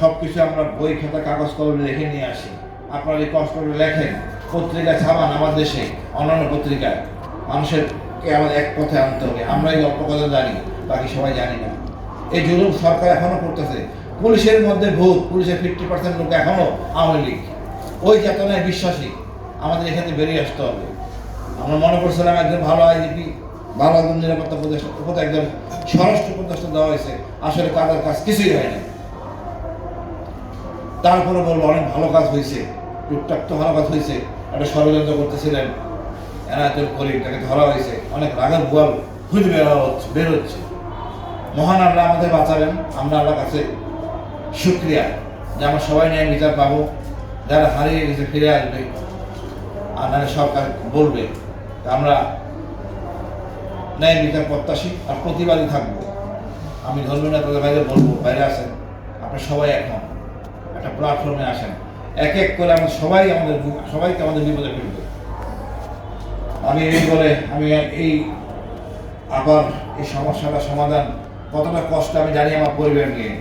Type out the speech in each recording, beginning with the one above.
সব কিছু আমরা বই খাতা, কাগজ কলমে লিখে নিয়ে আসি। আপনারা এই কষ্ট করে লেখেন, পত্রিকা ছাপান আমার দেশে, অন্যান্য পত্রিকায়। মানুষেরকে আমাদের এক পথে আনতে হবে? আমরা এই গল্প কথা জানি, বাকি সবাই জানি না। এই জুলুম সরকার এখনও করতেছে। পুলিশের মধ্যে ভূত, পুলিশের ফিফটি পার্সেন্ট লোক এখনও আওয়ামী লীগ। ওই চেতনায় বিশ্বাসী। আমাদের এখানে বেরিয়ে আসতে হবে। আমরা মনে করছিলাম একজন ভালো আইজিপি একজন নিরাপত্তা উপদেষ্টা উপর একজন স্বরাষ্ট্র উপদেষ্টা দেওয়া হয়েছে। আসলে তাদের কাজ? কিছুই হয় না তারপরে বলব অনেক ভালো কাজ হয়েছে। টুকটাক তো ভালো কাজ হয়েছে। একটা ষড়যন্ত্র করতেছিলেন। এনায়তুল করিম তাকে ধরা হয়েছে। অনেক রাগের গোয়াল খুঁজে বের হচ্ছে বের হচ্ছে। মহান আল্লাহ আমাদের বাঁচাবেন। আমরা আল্লাহ কাছে শুক্রিয়া। যে আমরা সবাই নিয়ে বিচার পাবো। যারা হারিয়ে গেছে ফিরে আসবে। আর সরকার বলবে। আমরা ন্যায় বিচার প্রত্যাশী আর প্রতিবাদী থাকব। আমি ধর্মীয় নেতাদের বাইরে বলব, বাইরে আসেন। আপনারা সবাই এখন একটা প্ল্যাটফর্মে আসেন। এক এক করে আমরা সবাই আমাদের সবাইকে আমাদের বিপদে ফেলবে। আমি এই বলে আমি এই আবার এই সমস্যাটা সমাধান কতটা কষ্ট আমি জানি আমার পরিবার নিয়ে।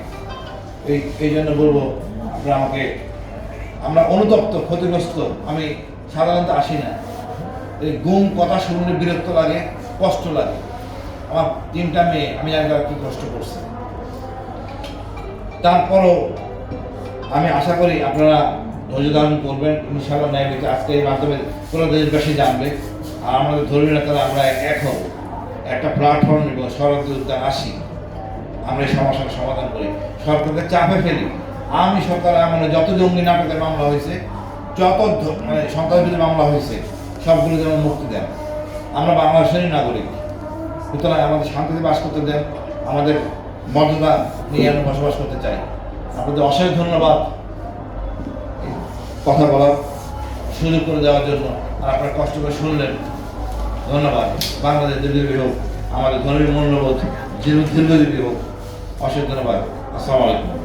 এই এই জন্য বলব, আপনারা আমাকে, আমরা অনুতপ্ত, ক্ষতিগ্রস্ত, আমি সাধারণত আসি না। এই গুম, কথা শুনলে বিরক্ত লাগে। কষ্ট লাগে। আমার তিনটা মেয়ে, আমি তারা কি কষ্ট করছে। তারপরও আমি আশা করি আপনারা ধৈর্য ধারণ করবেন। ইনশাআল্লাহ ন্যায় বিচার আজকে এই মাধ্যমে পুরো দেশবাসী জানবে। আর আমাদের ধর্মীয় নেতারা, আমরা এক হব। একটা প্ল্যাটফর্ম নিব সরকারের উদ্যান আসি। আমরা এই সমস্যার সমাধান করি। সরকারকে চাপে ফেলি। আমি সরকার মানে যত জঙ্গি নাটকের মামলা হয়েছে, যত মানে সন্ত্রাসবাদী মামলা হয়েছে, সবগুলো যেন মুক্তি দেন। আমরা বাংলাদেশেরই নাগরিক। সুতরাং আমাদের শান্তিতে বাস করতে দেন, আমাদের মর্যাদা নিয়ে আমরা বসবাস করতে চাই। আপনাদের অশেষ ধন্যবাদ কথা বলার সুযোগ করে দেওয়ার জন্য। আর আপনারা কষ্ট করে শুনলেন। ধন্যবাদ। বাংলাদেশ দীর্ঘজীবী হোক, আমাদের ধর্মীয় মূল্যবোধ, দীর্ঘ- দীর্ঘজীবী হোক। অশেষ ধন্যবাদ। আসসালামু আলাইকুম।